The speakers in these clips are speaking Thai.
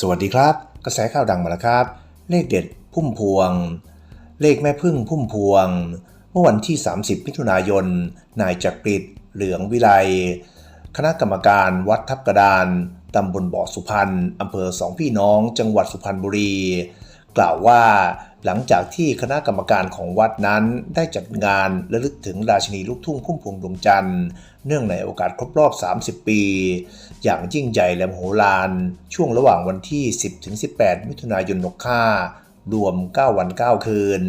สวัสดีครับ กระแสข่าวดังมาแล้วครับ เลขเด็ดพุ่มพวง เลขแม่พึ่งพุ่มพวง เมื่อวันที่ 30มิถุนายน นายจักริดเหลืองวิไลคณะกรรมการวัดทับกระดานตำบลบ่อสุพรรณอำเภอสองพี่น้อง จังหวัดสุพรรณบุรี กล่าวว่า หลังจากที่คณะกรรมการของวัดนั้นได้จัดงานระลึกถึงราชินีลูกทุ่งพุ่มพวงดวงจันทร์เนื่องในโอกาสครบรอบ 30 ปี อย่างยิ่งใหญ่และมโหฬารช่วงระหว่างวันที่ 10-18 มิถุนายนนกค่ารวม 9 วัน 9 คืน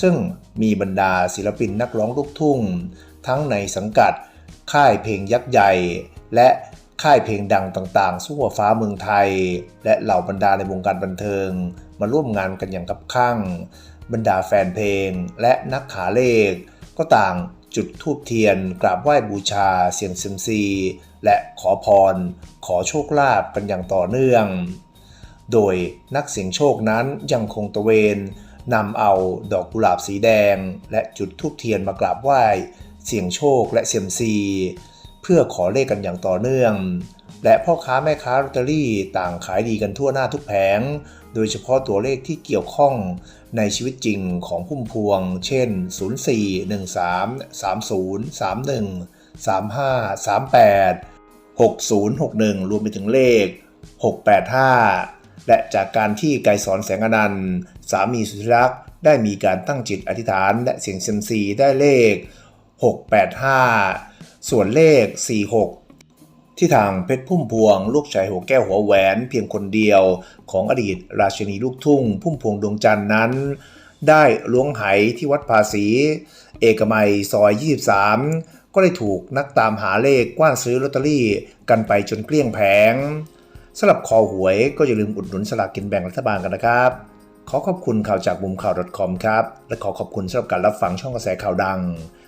ซึ่งมีบรรดาศิลปินนักร้องลูกทุ่ง ทั้งในสังกัด ค่ายเพลงยักษ์ใหญ่ และ ค่ายเพลงดังต่างๆสู้ฟ้าเมืองไทย และเหล่าบรรดาในวงการบันเทิง มาร่วมงานกันอย่างกับข้างบรรดาแฟนเพลง และนักขาเลข ก็ต่างจุดทูบเทียน กราบไหว้บูชา เสียงเซิมซี และขอพร ขอโชคลาภกันอย่างต่อเนื่อง โดยนักเสียงโชคนั้นยังคงตระเวนนำเอาดอกกุหลาบสีแดง และจุดธูปเทียนมากราบไหว้ เสียงโชคและเซียมซี พื่อขอเลขกันอย่างต่อเนื่อง และพ่อค้าแม่ค้าลอตเตอรี่ต่างขายดีกันทั่วหน้าทุกแผง โดยเฉพาะตัวเลขที่เกี่ยวข้องในชีวิตจริงของพุ่มพวง เช่น 04 13 30 31 35 38 6061 รวมไปถึงเลข 685 และจากการที่ไกรสอนแสงอนันต์ สามีสุธิรักษ์ได้มีการตั้งจิตอธิษฐาน และเสียงเซมซีได้เลข 685 ส่วนเลข 46 ที่ทางเพชรพุ่มพวง ลูกชายหัวแก้วหัวแหวน เพียงคนเดียวของอดีตราชินีลูกทุ่ง พุ่มพวงดวงจันทร์นั้น ได้ล้วงไหที่วัดภาษี เอกมัยซอย 23 ก็ได้ถูกนักตามหาเลขกว้านซื้อลอตเตอรี่กันไปจนเกลี้ยงแผงสำหรับคอหวยก็อย่าลืมอุดหนุนสลากกินแบ่งรัฐบาลกันนะครับ ขอขอบคุณข่าวจากมุมข่าว .com ครับ และขอขอบคุณสำหรับการรับฟังช่องกระแสข่าวดัง